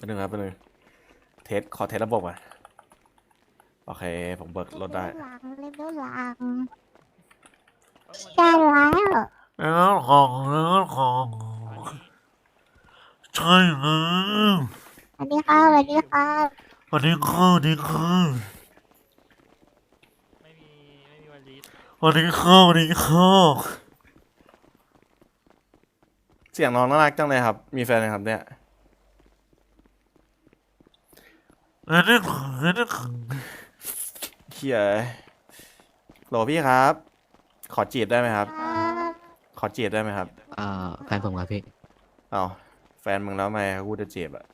ไปหนึ่งครับไปหนึ่งเทสขอเทสระบบอะโอเค ผมเบิกรถได้หลังเล่นด้วยหลังใช่แล้วแล้วของแล้วของใช่แล้วสวัสดีครับสวัสดีครับวันนี้คือวันนี้คือไม่มีไม่มีวันลีดวันนี้คือวันนี้คือเสียงน้องน่ารักจังเลยครับ มีแฟนไหมครับเนี่ยอันนี้คืออันนี้คือ เฮียโหลพี่ครับ ขอจีบได้ไหมครับ ขอจีบได้ไหมครับอ่าแฟนผมครับพี่เอาแฟนมึงแล้วทำไมกูจะจีบอะ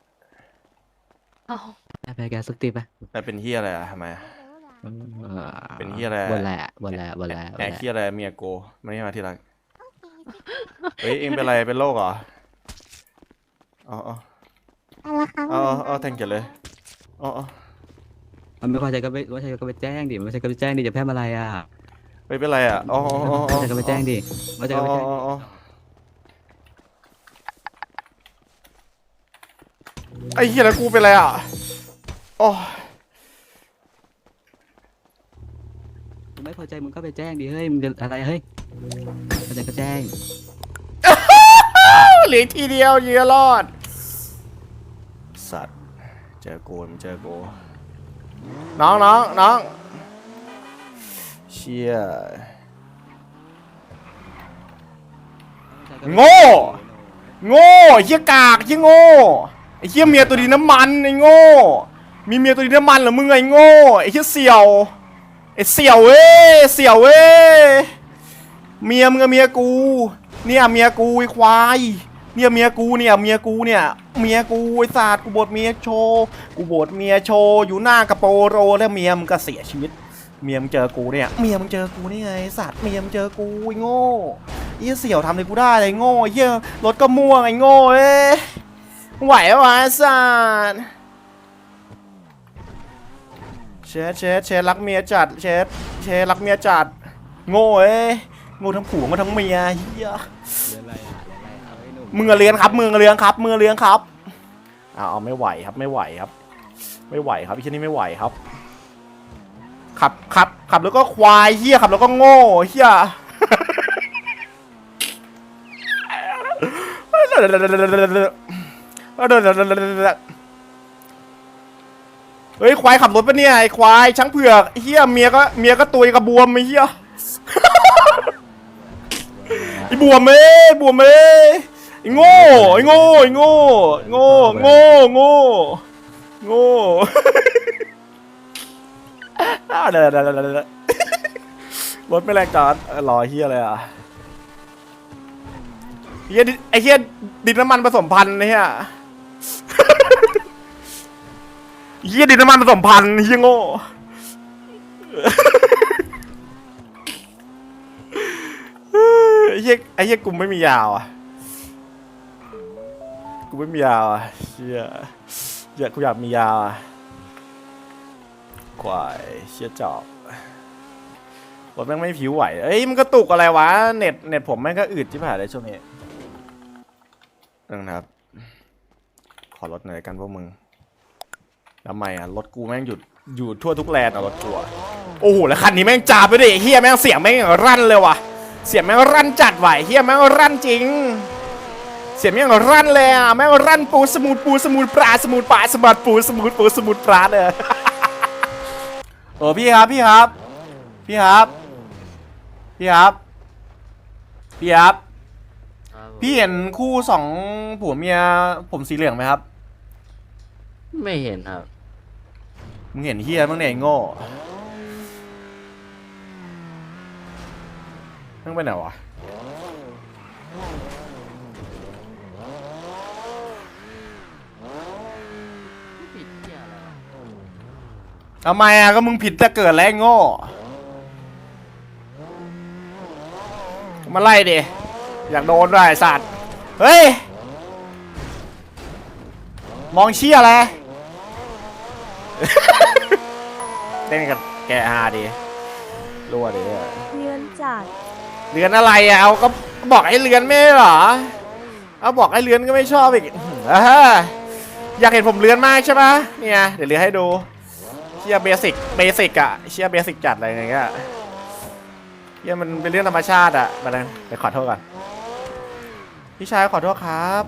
ได้ไปแกสักทีไปแต่เป็นเฮียอะไรอะทำไมอะเป็นเหี้ยอะไรอะบนแหละบนแหละบนแหละบนแอบแหละเฮียอะไรเมียโกไม่ใช่มาที่รักเฮ้ยเองเป็นอะไรเป็นโรคเหรออ๋ออ๋ออะไรครับอ๋ออ๋อแทงเกียรเลย อ๋ออ๋อมันไม่พอใจก็ไปไม่ใช่ก็ไปแจ้งดิไม่ใช่ก็ไปแจ้งดิจะแพ้อะไรอะไม่เป็นไรอะอ๋ออ๋ออ๋อไม่ใช่ก็ไปแจ้งดิไม่ใช่อ๋ก็อไปแจ้งอ๋ออ๋อไอ้เฮียแล้วกูเป็นอะไรอะอ๋อมึงไม่พอใจมึงก็ไปแจ้งดิเฮ้ยมึงจะอะไรเฮ้ยพอใจก็แจ้งเหลือทีเดียวเหยื่อรอดสัตว์ เจอโกนเจอโกน้องน้องน้องเชี่ยโง่โง่เหี้ยกากเหี้ยโง่ไอ้เหี้ยเมียตัวดีน้ำมันไอ้โง่มีเมียตัวดีน้ำมันเหรอมึงไอ้โง่ไอ้เหี้ยเสี่ยวไอ้เสี่ยวเว้ยเสี่ยวเว้ยเมียมึงกับเมียกู เนี่ยเมียกูไอ้ควาย เนี่ยเมียกูเนี่ยเมียกูเนี่ยเมียกูไอ้สัตว์กูบทเมียโชว์กูบทเมียโชว์อยู่หน้ากระโปโรแล้วเมียมึงก็เสียชีวิต เมียมึงเจอกูเนี่ยเมียมึงเจอกูนี่ไงไอสัตว์เมียมึงเจอกูไอ้โง่ไอ้เหี้ยเสี่ยวทำอะไรกูได้เลยไอ้โง่ไอ้เหี้ยรถก็ม่วงไอ้โง่เอ้ไหววะไอสัตว์เชดเชดเชดรักเมียจัดเชดเชดรักเมียจัด โง่เอ้โง่ทั้งผัวโง่ทั้งเมียเฮีย มมือเลี้ยงครับมือเลี้ยงครับมือเลี้ยงครับเอาเอาไม่ไหวครับไม่ไหวครับ ไม่ไหวครับไอ้เช่นี้ไม่ไหวครับ ขับขับขับแล้วก็ควายเฮียขับแล้วก็โง่เฮียเฮ้ยควายขับรถปะเนี่ยไอ้ควายช้างเผือกเฮียเมียก็เมียก็ตุยกระบวมไอ้เฮียไอ้บวมเอ้บวมเอ้ยไอ้โง่ไอ้โง่ไอ้โง่โง่โง่โง่โง่อ้าวเดี๋ยวเดี๋ยวเดี๋ยวเดี๋ยวรถไม่แรงจอดเออรอเฮียอะไรอะเฮียดิไอเฮียดินน้ำมันผสมพันธุ์เฮียเฮียดินน้ำมันผสมพันธุ์เฮียโง่ไอ้เหี้ยไอ้เหี้ยกูไม่มียาวอะ ไม่มียาวอะเชี่ยอยากกูอยากมียาวอะควายเชี่ยจอบรถแม่งไม่ผิวไหว เอ้ยมันกระตุกอะไรวะ เน็ตเน็ตผมแม่งก็อืดที่ผ่านเลยช่วงนี้นึงนะครับ ขอรถหน่อยกันพวกมึงทำไมอะรถกูแม่งหยุดอยู่ทั่วทุกแลนด์อะรถกูอะโอ้โหแล้วคันนี้แม่งจ่าไปดิเฮียแม่งเสียงแม่งรั่นเลยว่ะ เสียงแม่งรั่นจัดไหวเฮียแม่งรั่นจริง เสียงแม่งรั่นเลยอะแม่งรั่นปูสมูดปูสมูดปลาสมูดปลาสมูดปูสมูดปูสมูดปลาเลยโอ้พี่ครับพี่ครับ พี่ครับ พี่ครับ พี่ครับ พี่เห็นคู่สองผัวเมียผมสีเหลืองไหมครับ ไม่เห็นครับ มึงเห็นเฮียมั้งเนี่ยไอ้โง่มึงไปไหนวะ ผิดที่อะไรวะ ทำไมอะก็มึงผิดจะเกิดแล้วไอ้โง่มาไล่ดิอยากโดนด้วยไอ้สัตว์เฮ้ยมองเชี่ยอะไรเต้นกับแกฮาดีรั่วดิเรือนจัดเรือนอะไรอะเอาก็บอกให้เรือนไม่ใช่เหรอเอาบอกให้เรือนก็ไม่ชอบอีกอ่าฮะอยากเห็นผมเลื้อนมากใช่ปะเนี่ยเดี๋ยวเลื้อนให้ดูเชียเบสิกเบสิกอะเชียเบสิกจัดอะไรอย่างเงี้ยเชียมันเป็นเรื่องธรรมชาติอะมาเลยเดี๋ยวขอโทษก่อนพี่ชายขอโทษครับ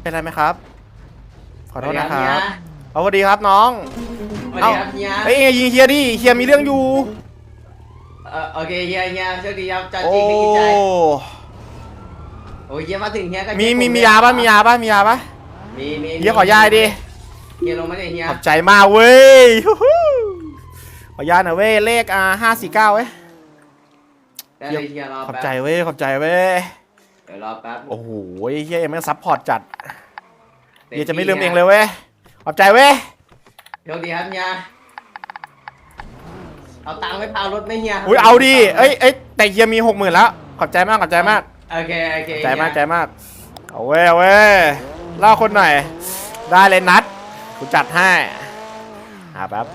เป็นไรไหมครับ ขอโทษนะครับเอาสวัสดีครับน้องสวัสดีครับเฮียเอ้ยยิงเฮียดิเฮียมีเรื่องอยู่เอ่อโอเคเฮียเฮียโชคดีครับจอโอ้จริงดีใจโอ้ยเฮียมาถึงเฮียก็มีเช็คมีผมีด้ยาปะมียาปะมียาปะมีมีเฮียขอยาดิเฮียลงมาเลยเฮียขอบใจมากเว้ย ฮู้ฮู้ขอยาหน่อยเว้ยเลขอ่าห้าสี่เก้าเว้ยได้เลยเฮียรอขอบแป๊บใจเว้ยขอบใจเว้ยเดี๋ยวรอแป๊บโอ้โหเฮียยังไม่ซัพพอร์ตจัดเฮียจะไม่ลืมเองเลยเว้ยขอบใจเว้ยโชคดีครับเฮียเอาตังค์ไว้พารถไหมเฮียอุ้ยเอาดิเอ้ยเอ้ยแต่เฮียมีหกหมื่นแล้วขอบใจมากขอบใจมาก โอเคโอเคขอบใจมากเฮียใจมากเอาเว้ยเอาเว้ยเล่าคนหน่อย ได้เลยนัดกูจัดให้หาแป๊บ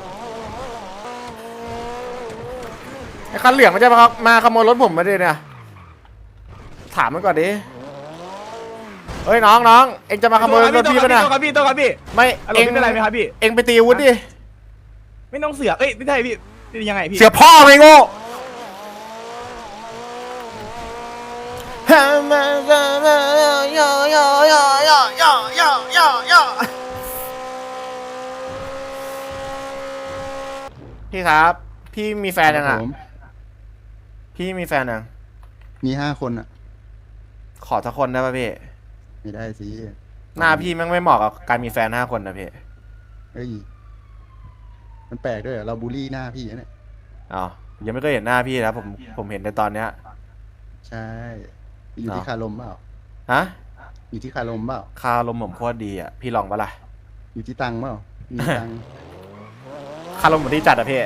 ไอ้คันเหลืองมันจะมามาขโมยรถผมมาดิเนี่ย ถามมันก่อนดิ เฮ้ยน้องน้องเอ็งจะมาขโมยรถพี่ปะเนี่ยตัวครับพี่ตัวครับพี่ไม่ อารมเอ็งณ์ไม่เป็นไรไหมครับพี่ เอ็งไปตีอาวุธดิ ไม่ต้องเสือกเอ้ยไม่ใช่พี่พี่ยังไงพี่ เสียพ่อไม่โง่พี่ครับ พี่มีแฟนยังครัอะบผม พี่มีแฟนยังมีห้าคนอะ ขอสักคนได้ป่ะพี่ ไม่ได้สิหน้าพี่แมันไม่เหมาะกับการมีแฟนห้าคนนะพี่เอ้ยมันแปลกด้วยเหรอเราบูลลี่หน้าพี่นะเนี่ยอ๋อยังไม่เคยเห็นหน้าพี่นะผมผมเห็นในตอนเนี้ย ใช่ อยู่ที่เนาะคารมเปล่าฮะ อยู่ที่คารมเปล่าคาลมผมโคตรดีอะพี่ลองปะล่ะอยู่ที่ตังค์เปล่ามีตังค์คารมผมดีจัดอะพี่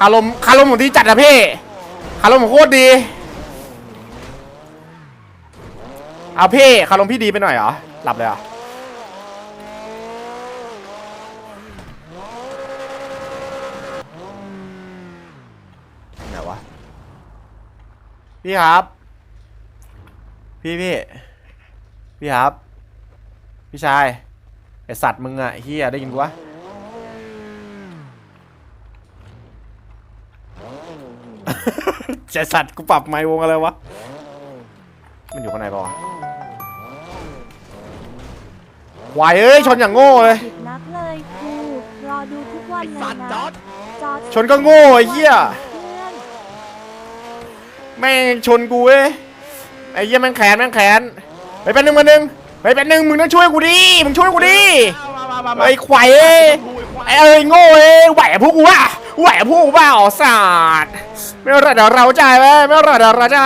คารมคารมผมดีจัดอะพี่คารมผมโคตรดีเอาพี่คารมพี่ดีไปหน่อยเหรอ หลับเลยเหรอไหนวะ พี่ครับ พี่พี่ พี่ครับ พี่ชาย ไอสัตว์มึงอะเฮียได้ยินกูวะ ใจสัตว์กูปรับไมค์วงอะไรวะ มันอยู่ข้างในปะวะวายเอ้ยชนอย่างโง่เลย ผิดนักเลยครูรอดูทุกวันเลยสัตว์นะจอดจอดชนก็โง่ไอ้เหี้ยเพื่อนแม่งชนกูเว้ยไอ้เหี้ยแม่งแขนแม่งแขนไปเป็นหนึ่งมาหนึ่งไปเป็นหนึ่งมึงต้องช่วยกูดิมึงช่วยกูดิมามามามาไอ้ควายเอ้ยไอ้เอ้ยโง่เอ้ยไหวกับพวกกูว่ะ ไหวกับพวกกูเปล่าศาสตร์ไม่รอดเดี๋ยวเราใจไหมไม่รอดเดี๋ยวเราใจ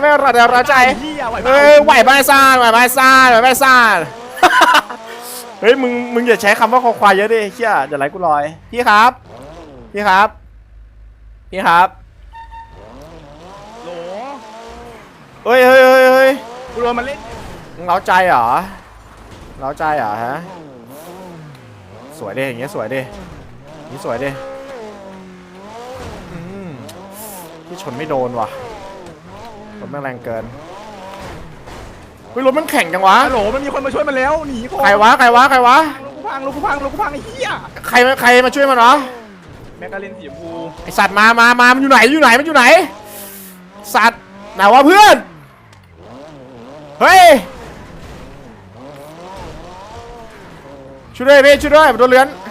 ไม่รอดเดี๋ยวเราใจเฮียไหวเอ้ยไหวใบซ่านไหวใบซ่านไหวใบซ่านเฮ้ยมึงมึงอย่าใช้คำว่าคอควายเยอะดิเชี่ยเดี๋ยวไรกูลอย พี่ครับ พี่ครับ พี่ครับโหลเฮ้ยเฮ้ยเฮ้ยเฮ้ยกูโดนมันเล่นมึงเล้าใจเหรอเล้าใจเหรอฮะสวยดิอย่างเงี้ยสวยดิอย่างงี้สวยดิอืม พี่ชนไม่โดนว่ะรถแม่งแรงเกินเฮ้ยรถมันแข่งจังวะฮัลโหลมันมีคนมาช่วยมันแล้วหนีคนใครวะใครวะใครวะลูกกูพังลูกกูพังลูกกูพังไอ้เฮียใครใครมาช่วยมันเหรอแม็กกาเลนสีชมพูไอสัตว์มามามามันอยู่ไหนอยู่ไหนมันอยู่ไหน สัตว์ไหนวะเพื่อนเฮ้ยช่วยด้วยพี่ช่วยด้วยผมโดนเลือนเฮ้ย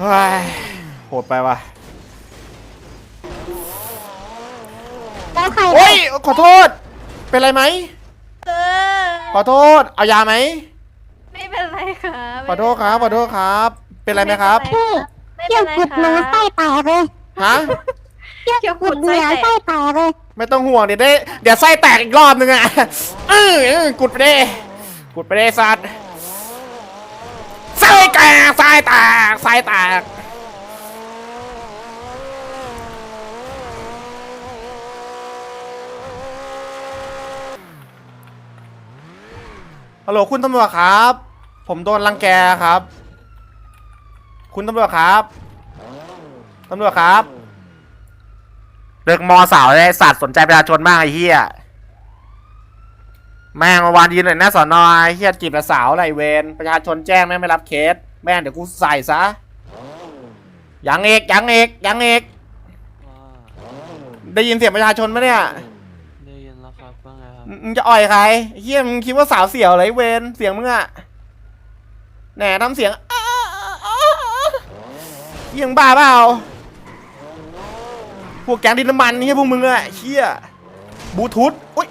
โหดไปว่ะแล้วใครโอ้ยขอโทษ เป็นไรไหม เออขอโทษ เอายาไหม ไม่เป็นไรค่ะขอโทษครับ ขอโทษครับ เป็นไรไหมครับ พี่ไม่เกี่เป็ยวนไรกุดค่ะเนื้อไส้แตกเลยฮะ เกี่ยวเกี่ยวกุกุดดไส้เนื้อแตกไส้แตกเลยไม่ต้องห่วงเดี๋ยวได้ เดี๋ยวไส้แตกอีกรอบนึงอะเออเออกุดไปดิกุดไปดิสัตว์ ไส้แตกไส้แตกไส้แตกฮัลโหลคุณตำรวจครับ ผมโดนรังแกครับ คุณตำรวจครับตำรวจครับเลิกมอสาวเลยไอ้สัตว์สนใจประชาชนบ้างไอ้เหี้ย แม่งเมื่อวานยืนหน่อยหน้าสอนอไอ้เหี้ยจีบแต่สาวอะไรเวรประชาชนแจ้งแม่งไม่รับเคส แม่งเดี๋ยวกูใส่ซะยังเอกยังเอกยังเอกได้ยินเสียงประชาชนไหมเนี่ยได้ยินแล้วครับว่าไงครับมึงมึงจะอ่อยใครไอ้เฮียมึงคิดว่าสาวเสี่ยวเหรอไอ้เวนเสียงมึงอะแหนทำเสียงอ้าอ้าอ้าเฮียมึงบ้าเปล่าพวกแก๊งดินน้ำมันเฮียพวกมึงอะเฮียบลูทูธอุ้ย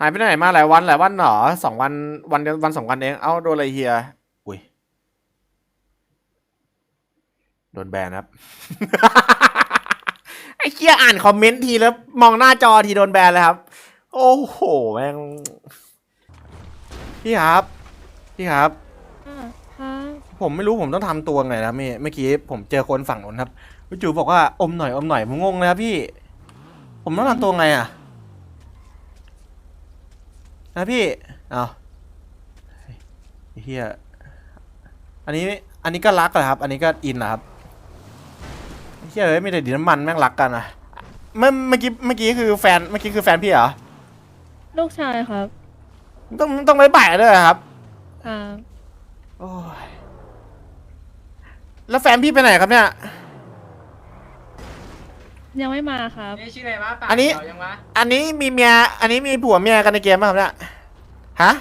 หายไปไหนมาหลายวันหลายวันเหรอสองวันวันเดียววันสองวันเองเอ้าโดนอะไรเฮียอุ้ยโดนแบนครับ ไอ้เคียอ่านคอมเมนต์ทีแล้วมองหน้าจอทีโดนแบนเลยครับ โอ้โหแม่งพี่ครับพี่ครับ ผมไม่รู้ผมต้องทำตัวไงนะเมื่อเมื่อกี้ผมเจอคนฝั่งนู้นครับพี่จูบอกว่าอมหน่อยอมหน่อยผมงงเลยครับพี่ ผมต้องทำตัวไงอะ นะพี่เอาไอ้เฮียอันนี้อันนี้ก็รักเหรอครับ อันนี้ก็อินเหรอครับไอ้เฮียเอ้ยไม่ได้ดินน้ำมันแม่งรักกันอะเมื่อเมื่อกี้เมื่อกี้คือแฟนเมื่อกี้คือแฟนพี่เหรอลูกชายครับ ต้องต้องไปบ่ายด้วยเหรอครับอ่าโอ้ยแล้วแฟนพี่ไปไหนครับเนี่ย ยังไม่มาครับ นี่ชื่ออะไรวะปากอันนี้ เขียวยังวะอันนี้มีเมีย อันนี้มีผัวเมียกันในเกมป่ะครับเนี่ยฮะ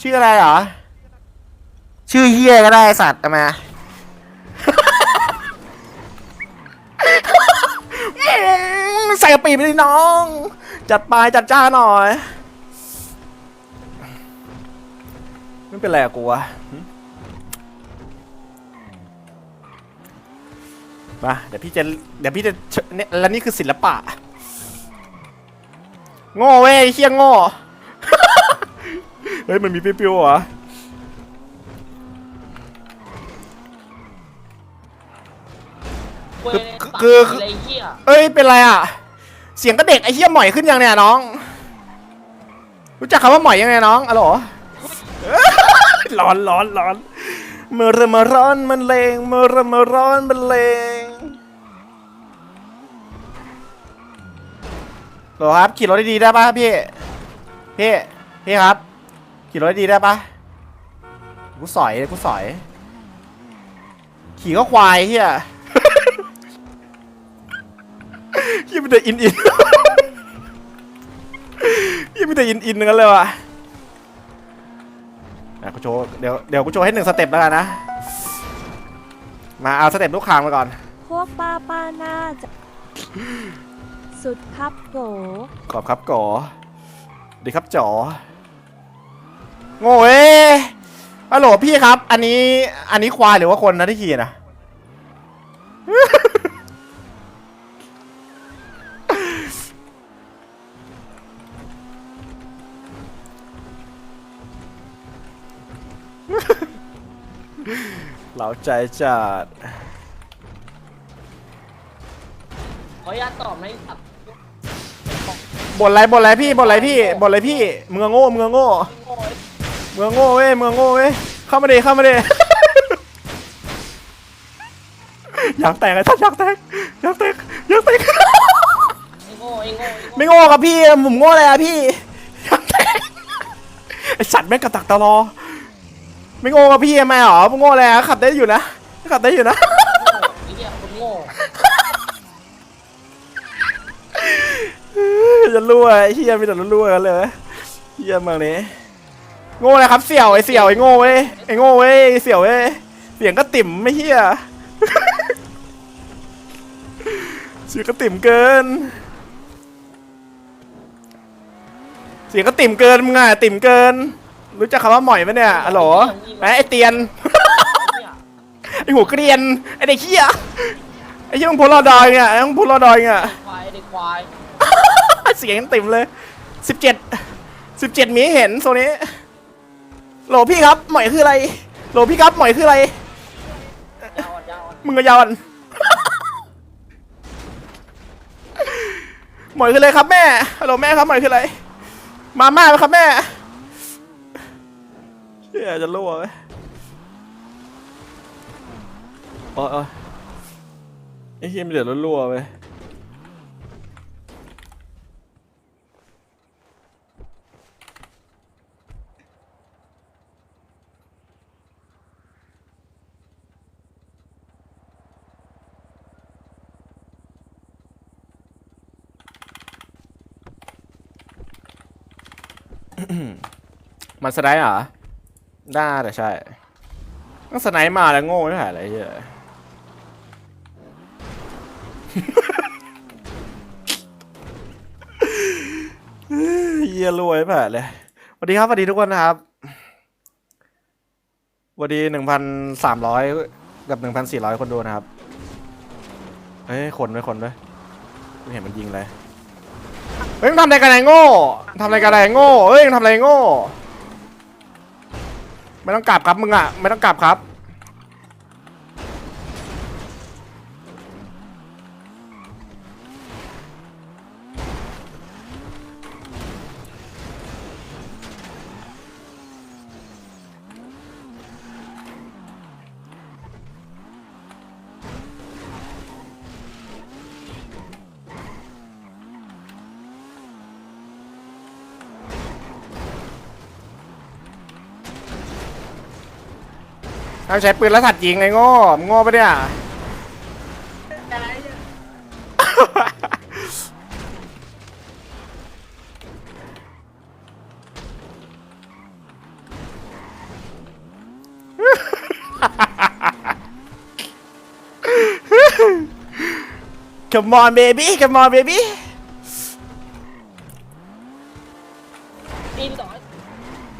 ชื่ออะไรเหรอ ชื่อเฮียก็ได้ไอ้สัตว์เอามา ใส่กระปีไปเลยน้อง จัดไปจัดจ้าหน่อย ไม่เป็นไรอะกูวะหึ มาเดี๋ยวพี่จะเดี๋ยวพี่จะเชเนี่ยแล้วนี่คือศิลปะโง่เว้ยไอ้เฮียโง่เฮ้ยมันมีปิ้วๆเหรอคือคือคือเอ้ยเป็นไรอะ เสียงก็เด็กไอ้เหี้ยหมอยขึ้นยังเนี่ยน้อง รู้จักคำว่าหมอยยังไงน้องอะโหลร้อนร้อนร้อนเมื่อเริ่มมาร้อนมันเลงเมื่อเริ่มมาร้อนมันเลง โหลครับขี่รถดีๆได้ปะพี่ พี่ พี่ครับ ขี่รถดีๆได้ปะกูสอยกูสอย ขี่ก็ควายเฮียยี่เป็นแต่อินอินยี่เป็นแต่อินอินนั่นเลยว่ะอะกูโชว์เดี๋ยวเดี๋ยวกูโชว์ให้หนึ่งสเต็ปแล้วกันนะ มาเอาสเต็ปลูกคางมาก่อน พวกป้าป้าน่าจะ สุดครับโกขอบครับก่อดีครับจ๋อโง่เอ้ยฮัลโหลพี่ครับ อันนี้ อันนี้ควายหรือว่าคนนะที่ขี่นะเราใจจัด ขออนุญาตตอบในอับ บ่นอะไรบ่นอะไรพี่บ่นอะไรพี่บ่นอะไรพี่เมืองโง่เมืองโง่เมืองโง่เว้ยเมืองโง่เว้ยเข้ามาดิเข้ามาดิอยากแตกไอ้ท่านอยากแตกอยากแตกอยากแตกไอ้โง่ไอ้โง่ไม่โง่ครับพี่ผมโง่เลยอะพี่อยากแตกไอสัตว์แม่งกระตักตะลอไม่โง่กับพี่ทำไมหรอมึงโง่เลยอะขับได้อยู่นะขับได้อยู่นะ ไอ้เหี้ยคนโง่ จะรั่วไอ้เฮียมีแต่รั่วๆกันเลยเฮียเมืองนี้โง่เลยครับเสี่ยวไอ้เสี่ยวไอ้โง่เว้ยไอ้โง่เว้ยไอ้เสี่ยวเว้ยเสียงก็ติ่มไม่เฮียเสียงก็ติ่มเกิน เสียงก็ติ่มเกินมึงอะติ่มเกิน รู้จักคำว่าหมอยไหมเนี่ยอะโหลไอ้ไอ้เตียน ไอ้หัวเกรียน ไอ้เด็กเฮียไอ้เฮียมึงพลอดอยเนี่ยไอ้มึงพลอดอยเนี่ย ควายเด็กควาย เสียงติ่มเลยสิบเจ็ดสิบเจ็ดมีเห็นโซนี้โหลพี่ครับหมอยคืออะไรโหลพี่ครับหมอยคืออะไรยาวอะยาวอะมึงก็ยาวอ่อนหมอยคืออะไรครับแม่ฮัลโหลแม่ครับหมอยคืออะไร มาม่าไหมครับแม่เฮียจะรั่วไหมโอ้ยโอ้ยไอ้เฮียมันเดือดรั่วไป มันสไนด์เหรอ ได้แต่ใช่ต้องสไนด์มาแล้วโง่ไม่หายอะไรเหี้ยเหี้ยรวยผ่าเลยสวัสดีครับสวัสดีทุกคนนะครับสวัสดีหนึ่งพันสามร้อยกับหนึ่งพันสี่ร้อยคนดูนะครับ เฮ้ย คนด้วยคนด้วยกูเห็นมันยิงเลย เฮ้ยมึงทำอะไรกันไอ้โง่ทำอะไรกันไอ้โง่เฮ้ยมึงทำอะไรโง่ ไม่ต้องกลับครับมึงอะ ไม่ต้องกลับครับ เอาใช้ปืนแล้วสัตว์ยิงไอ้โง่มึงโง่ปะเนี่ย Come on baby Come on baby ปีนสอง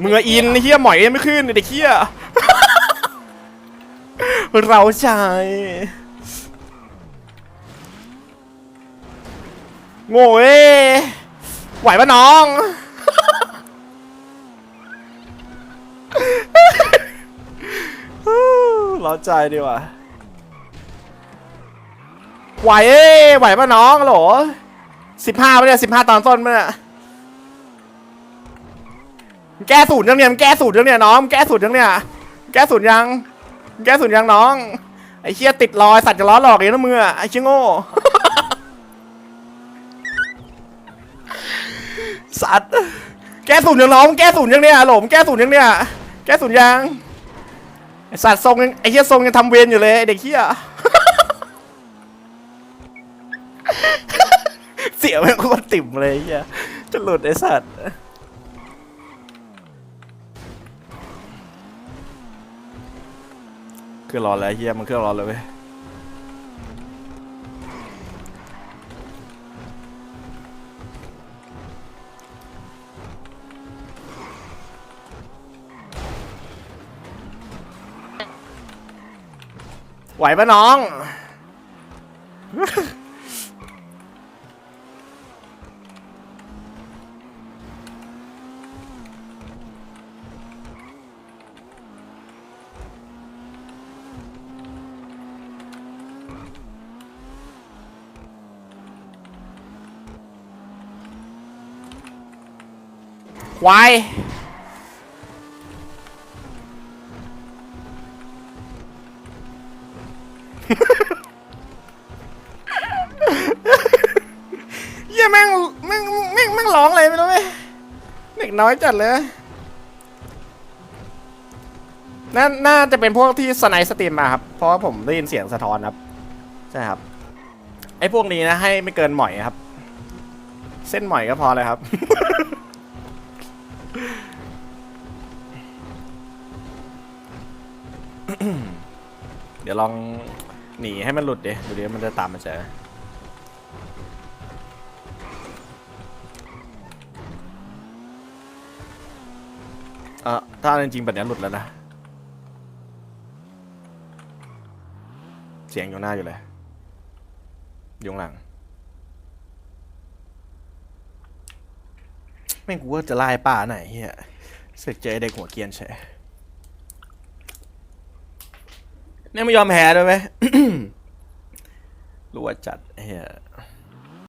มึงอะอินไอ้เฮียหมอยไม่ขึ้นไอ้เด็กเฮีย เราใจโง่เอ้ไหวปะน้อง เราใจดีว่ะไหวเอ้ไหวปะน้องโหลสิบห้าปะเนี่ยสิบห้าตอนต้นปะเนี่ยแก้สูตรยังเนี่ยแก้สูตรยังเนี่ยน้อง แก้สูตรยังเนี่ย แก้สูตรยัง แก้สูตรยังน้อง ไอ้เชี่ยติดรอยสัตว์จะล้อหลอกเองนะมึงอะไอ้เชี่ยโง่สัตว์แก้สูตรยังน้องแก้สูตรยังเนี่ยโหลมงแก้สูตรยังเนี่ยแก้สูตรยังไอ้สัตว์ทรงยังไอ้เชี่ยทรงยังทำเวรอยู่เลยไอ้เด็กเชี่ยเสียแม่งโคตรติ่มเลยเชี่ยจะหลุดไอ้สัตว์ เครื่องร้อนแล้วเฮียมันเครื่องร้อนเลยเว้ยไหวปะน้อง ควายเหี้ยแม่งแม่งแม่งแม่งร้องอะไรไม่รู้เว้ยเด็กน้อยจัดเลยน่าน่าจะเป็นพวกที่สไนด์สตรีมมาครับ เพราะว่าผมได้ยินเสียงสะท้อนครับ ใช่ครับ ไอ้พวกนี้นะให้ไม่เกินหมอยครับ เส้นหมอยก็พอเลยครับ เดี๋ยวลองหนีให้มันหลุดดิดูดิมันจะตามมาเจอเออถ้าจริงๆแบบนี้หลุดแล้วนะ เสียงอยู่หน้าอยู่เลยอยู่หลังแม่งกูว่าจะไล่ป้าไหนเฮียเสร็จเจอไอ้เด็กหัวเกียนใช่ เนี่ยไม่ยอมแพ้ด้วยไหมรู้ว่าจัดเฮีย